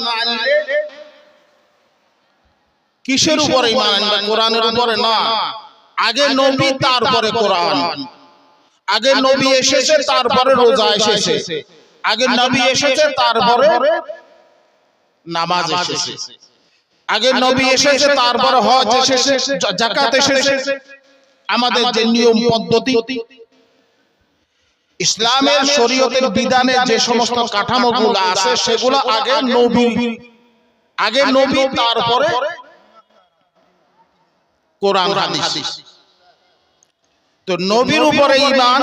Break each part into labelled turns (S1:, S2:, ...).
S1: না আনলে কিসের উপরে ইমান আনবে কোরআনের উপরে না। আগে নবী তারপরে কোরআন। আগে নবী এসেছে তারপরে রোজা এসেছে। আগে নবী এসেছে তারপরে নামাজ এসেছে। আগে নবী এসেছে তারপরে হজ এসেছে জাকাত এসেছে। আমাদের যে নিয়ম পদ্ধতি ইসলামের শরীয়তের বিধানে যে সমস্ত কাঠামোগুলো আছে সেগুলো আগে নবী আগে নবী তারপরে কোরআন হাদিস। তো নবীর উপরে ঈমান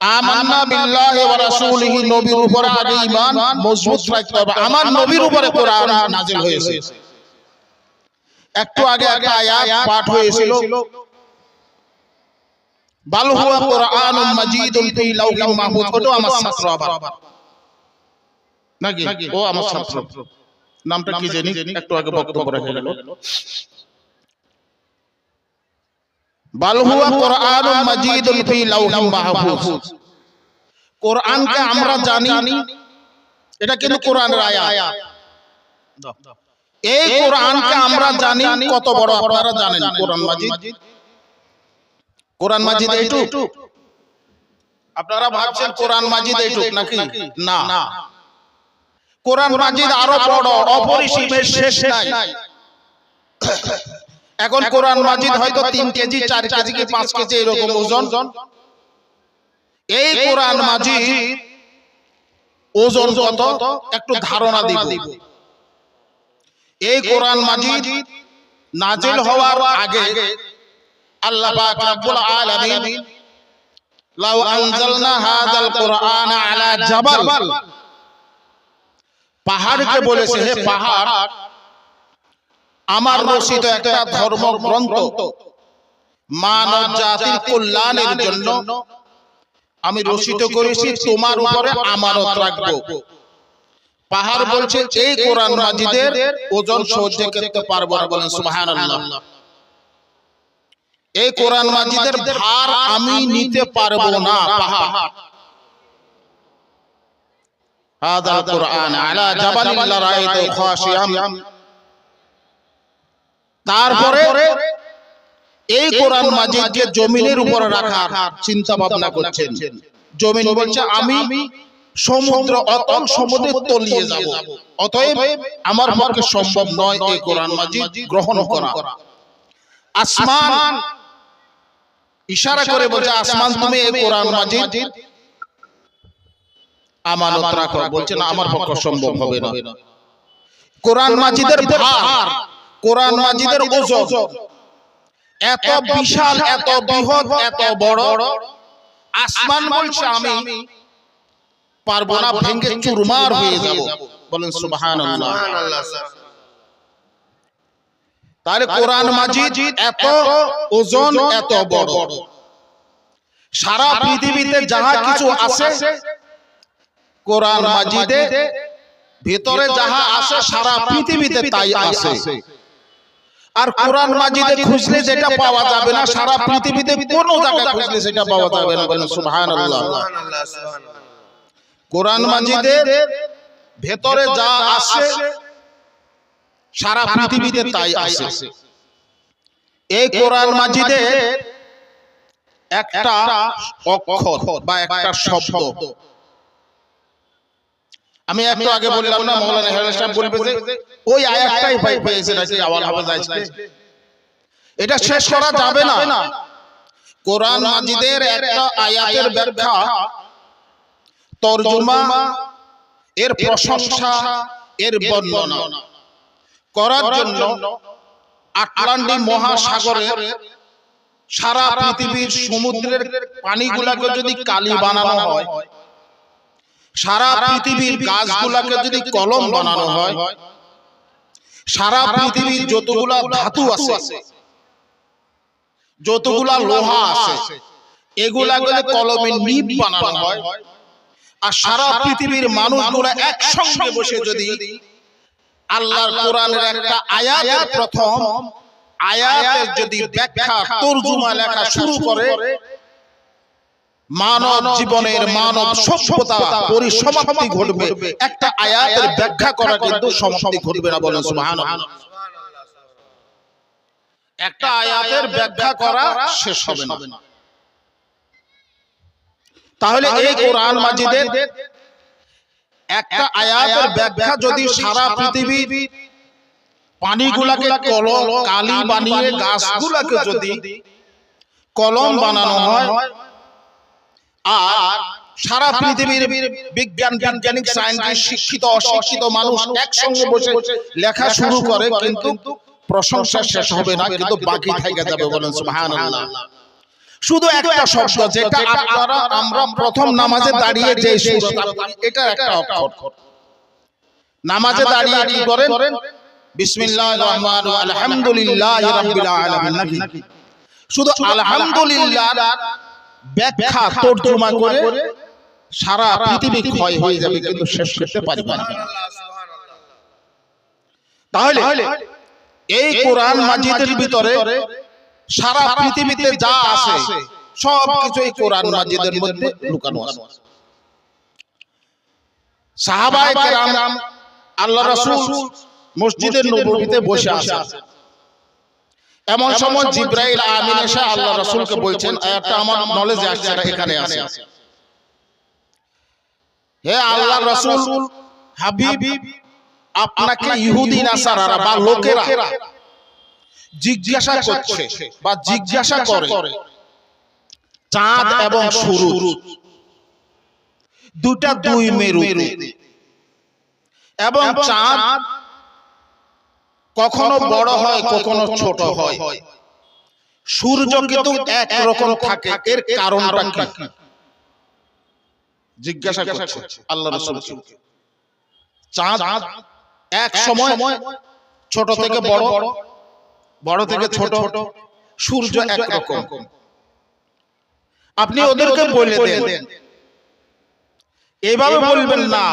S1: আমান্না বিল্লাহি ওয়া রাসূলিহি নবীর উপরে আগে ঈমান মজবুত রাখতে হবে। আমার নবীর উপরে কোরআন নাজিল হয়েছে। একটু আগে একটা আয়াত পাঠ হয়েছিল। বাল হুয়া কোরআনুম মাজিদুন ফি লাউহিম মাহফুজ। ওটা আমার ছাত্র আবার। নাকি? ও আমার ছাত্র। নামটা কি জানি? একটু আগে বক্তব্য রেখে গেল। বাল হুয়া কোরআনুম মাজিদুন ফি লাউহিম মাহফুজ। কোরআনকে আমরা জানি। এটা কিন্তু কোরআনের আয়াত। এই কোরআনকে আমরা জানি কত বড় আপনারা জানেন কোরআন মাজিদ? কোরআন মাজিদ এইটুক? আপনারা ভাবছেন কোরআন মাজিদ এইটুক নাকি? না। কোরআন মাজিদ আরও বড় অপরিসীমের শেষ নাই। এখন কোরআন মাজিদ হয়তো তিন কেজি চার কেজি কি পাঁচ কেজি এরকম ওজন? এই কোরআন মাজিদ ওজন কত? একটু ধারণা দিব। এই কোরআন মাজিদ নাজিল হওয়ার আগে আল্লাহ পাক রব্বুল আলামিন লাউ আনজালনা হাযাল কুরআন আলা জাবাল। পাহাড়কে বলেছে হে পাহাড় আমার রচিত একটা ধর্ম গ্রন্থ মানব জাতির কল্যাণের জন্য আমি রচিত করেছি তোমার উপরে আমানত রাখব। পাহাড় বলছে এই কোরআন মাজিদের ওজন সহ্য করতে পারব না বলেন সুবহানাল্লাহ। এই কোরআন মাজিদের ভার আমি নিতে পারবো না পাহাড় هذا القرآن على جبل لرأيته خاشعا তারপরে এই কোরআন মাজিদকে জমিনের উপরে রাখার চিন্তা ভাবনা করছেন জমিন বলছে আমি সমুদ্র অতল সমুদ্রে তলিয়ে যাব অতএব আমার পক্ষে সম্ভব নয় এই কোরআন মাজিদ গ্রহণ করা আসমান ইশারা করে বলছে আসমান তুমি এই কোরআন মাজিদ আমানত রাখো। বলছে না আমার পক্ষে সম্ভব হবে না। কোরআন মাজিদের ভার। কোরআন মাজিদের ওজন। এত বিশাল এত বৃহৎ এত বড়। আসমান বলছে আমি পারব না ভেঙে চুরমার হয়ে যাব। বলেন সুবহানাল্লাহ। তাহলে কোরআন মাজিদ এত ওজন এত বড়। সারা পৃথিবীতে যাহা কিছু আছে কোরআন মাজিদে ভেতরে যাহা আছে সারা পৃথিবীতে তাই আছে। আর কোরআন মাজিদে খুঁজলে যেটা পাওয়া যাবে না সারা পৃথিবীতে কোন জায়গায় খুঁজলে সেটা পাওয়া যাবে না বলেন সুবহানাল্লাহ। কোরআন মাজিদের ভেতরে যা আছে সারা পৃথিবীতে তাই আছে। এই কোরআন মাজিদে একটা অক্ষর বা একটা শব্দ। আমি একটু আগে বললাম না মৌলানা হেলাল সাহেব বলবে যে ওই আয়াতটাই ভাই পেয়েছে নাকি আওয়াল হাফেজ আজকে এটা শেষ করা যাবে না। কোরআন মাজিদের একটা আয়াতের ব্যাখ্যা তরজমা এর প্রশংসা এর বর্ণনা। করার জন্য আটলান্টিক মহাসাগরের সারা পৃথিবীর সমুদ্রের পানিগুলাকে যদি কালি বানানো হয় সারা পৃথিবীর গাছগুলাকে যদি কলম বানানো হয় সারা পৃথিবীর যতগুলা ধাতু আছে যতগুলা লোহা আছে এগুলাকে কলমে নিব বানানো হয় আর সারা পৃথিবীর মানুষগুলা একসঙ্গে বসে যদি আল্লাহর কোরআনের একটা আয়াতের প্রথম আয়াতের যদি ব্যাখ্যা তরজুমা লেখা শুরু করে মানব জীবনের মানব সভ্যতা পরিসমাপ্তি ঘটবে। একটা আয়াতের ব্যাখ্যা করা কিন্তু সমাপ্তি ঘটবে না বলেন সুবহানাল্লাহ। একটা আয়াতের ব্যাখ্যা করা শেষ হবে না। তাহলে এই কোরআন মাজিদের একটা আয়াতের ব্যাখ্যা যদি সারা পৃথিবীর পানিগুলাকে কলম কালি বানিয়ে গাছগুলাকে যদি কলম বানানো হয় আর সারা পৃথিবীর বিজ্ঞান বৈজ্ঞানিক সায়েন্টিস্ট শিক্ষিত অশিক্ষিত মানুষ একসঙ্গে বসে লেখা শুরু করে কিন্তু প্রশংসা শেষ হবে না কিন্তু বাকি থেকে যাবে বলেন সুবহানাল্লাহ। শুধু একটা শব্দ যেটা আপনারা আমরা প্রথম নামাজে দাঁড়িয়ে যে সূরা এটা একটা অক্ষর। নামাজে দাঁড়িয়ে কি করেন। বিসমিল্লাহির রহমানির রহিম। আলহামদুলিল্লাহি রাব্বিল আলামিন নাকি? শুধু আলহামদুলিল্লাহ ব্যাখ্যা তর্জমা করে সারা পৃথিবী ক্ষয় হয়ে যাবে কিন্তু শেষ করতে পারবে না। তাহলে এই কোরআন মাজিদের ভিতরে সারা পৃথিবীতে যা আছে সব কিছু কোরআন মাজিদের মধ্যে লুকানো আছে। সাহাবায়ে কেরাম আল্লাহ রাসূল মসজিদের নববীতে বসে আছে এমন সময় জিব্রাইল আমিন এসে আল্লাহ রাসূলকে বলছেন একটা আমার নলেজে আসছে এটা এখানে আছে। হে আল্লাহ রাসূল হাবিব আপনাকে ইহুদি নাসারারা বা লোকেরা জিজ্ঞাসা করছে বা জিজ্ঞাসা করে। চাঁদ এবং সূর্য দুটা দুই মেরুতে। এবং চাঁদ কখনো বড় হয় কখনো ছোট হয়। সূর্য কিন্তু এক রকম থাকে। এর কারণটা কি? জিজ্ঞাসা করছে। আল্লাহ রাসূলকে। চাঁদ এক সময় ছোট থেকে বড়। বড় থেকে ছোট সূর্য এক রকম আপনি ওদেরকে বলে দেন। এভাবে বলবেন না।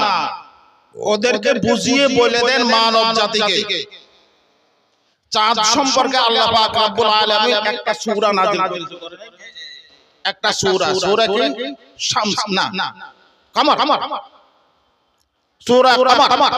S1: ওদেরকে বুঝিয়ে বলে দেন মানব জাতিকে। চাঁদ সম্পর্কে আল্লাহ পাক রব্বুল আলামিন একটা সূরা নাযিল করেছেন একটা সূরা সূরা কি? শামস। না। কামার সূরা কামার।